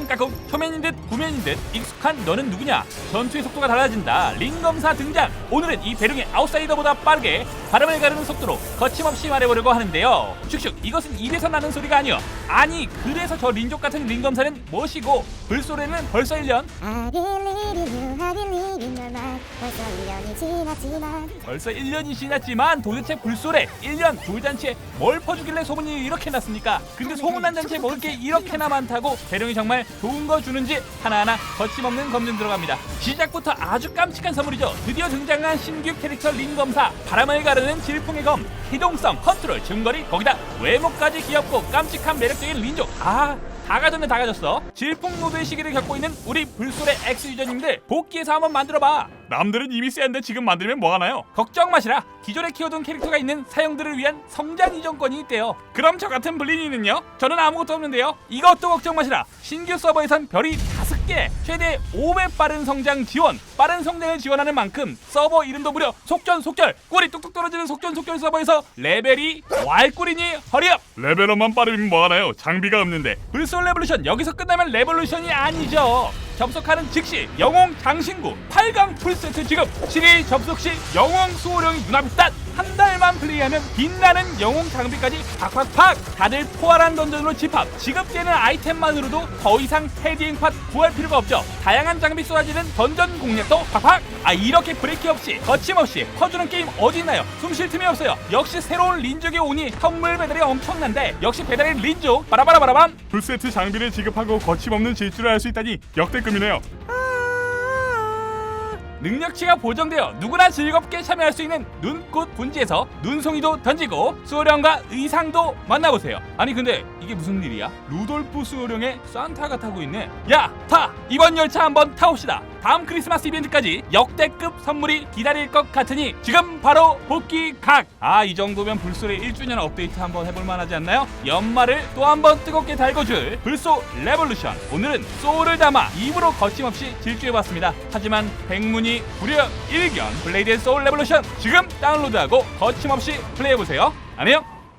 까꿍까꿍 초면인 듯 구면인 듯 익숙한 너는 누구냐? 전투의 속도가 달라진다. 링검사 등장. 오늘은 이 배룡의 아웃사이더보다 빠르게 바람을 가르는 속도로 거침없이 말해보려고 하는데요. 슉슉 이것은 입에서 나는 소리가 아니요 아니 그래서 저 린족 같은 링검사는 무엇이고 불소리는 벌써 1년 벌써 1년이 지났지만 벌써 1년이 지났지만 도대체 불소래 1년 돌잔치에 뭘 퍼주길래 소문이 이렇게 났습니까? 근데 소문난 잔치에 먹을 게 이렇게나 많다고 배령이 정말 좋은 거 주는지 하나하나 거침없는 검증 들어갑니다. 시작부터 아주 깜찍한 선물이죠. 드디어 등장한 신규 캐릭터 링 검사 바람을 가르는 질풍의 검 기동성 컨트롤 증거리 거기다 외모까지 귀엽고 깜찍한 매력적인 린족 아 다 가졌네 다 가졌어. 질풍 노도의 시기를 겪고 있는 우리 불소의 엑스 유저님들 복귀해서 한번 만들어봐 남들은 이미 쓰는데 지금 만들면 뭐하나요? 걱정 마시라. 기존에 키워둔 캐릭터가 있는 사용들을 위한 성장 이전권이 있대요. 그럼 저 같은 블린이는요? 저는 아무것도 없는데요. 이것도 걱정 마시라. 신규 서버에선 별이 다섯 개 최대 5배 빠른 성장 지원 빠른 성장을 지원하는 만큼 서버 이름도 무려 속전속결 꿀이 뚝뚝 떨어지는 속전속결 서버에서 레벨이 왈꿀이니 허리업! 레벨업만 빠르면 뭐하나요? 장비가 없는데. 불솔 레볼루션 여기서 끝나면 레볼루션이 아니죠 접속하는 즉시 영웅 장신구 8강 풀세트 지금 7일 접속 시 영웅 수호령이 눈앞에 딴한 달만 플레이하면 빛나는 영웅 장비까지 팍팍팍. 다들 포괄한 던전으로 집합. 지급되는 아이템만으로도 더 이상 패딩팟 구할 필요가 없죠. 다양한 장비 쏟아지는 던전 공략도 팍팍. 아 이렇게 브레이크 없이 거침없이 퍼주는 게임 어디 있나요? 숨 쉴 틈이 없어요. 역시 새로운 린족이 오니 선물 배달이 엄청난데 역시 배달의 린족. 바라바라바라밤. 풀세트 장비를 지급하고 거침없는 질주를 할 수 있다니 역대급 이네요. 능력치가 보정되어 누구나 즐겁게 참여할 수 있는 눈꽃 분지에서 눈송이도 던지고 수호령과 의상도 만나보세요. 아니 근데 이게 무슨 일이야? 루돌프 수호령에 산타가 타고 있네. 야, 타! 이번 열차 한번 타봅시다. 다음 크리스마스 이벤트까지 역대급 선물이 기다릴 것 같으니 지금 바로 복귀 각! 아, 이 정도면 불소의 1주년 업데이트 한번 해볼 만 하지 않나요? 연말을 또 한번 뜨겁게 달궈줄 불소 레볼루션. 오늘은 소울을 담아 입으로 거침없이 질주해봤습니다. 하지만 백문이 무려 일견 블레이드 앤 소울 레볼루션 지금 다운로드하고 거침없이 플레이해보세요. 안녕!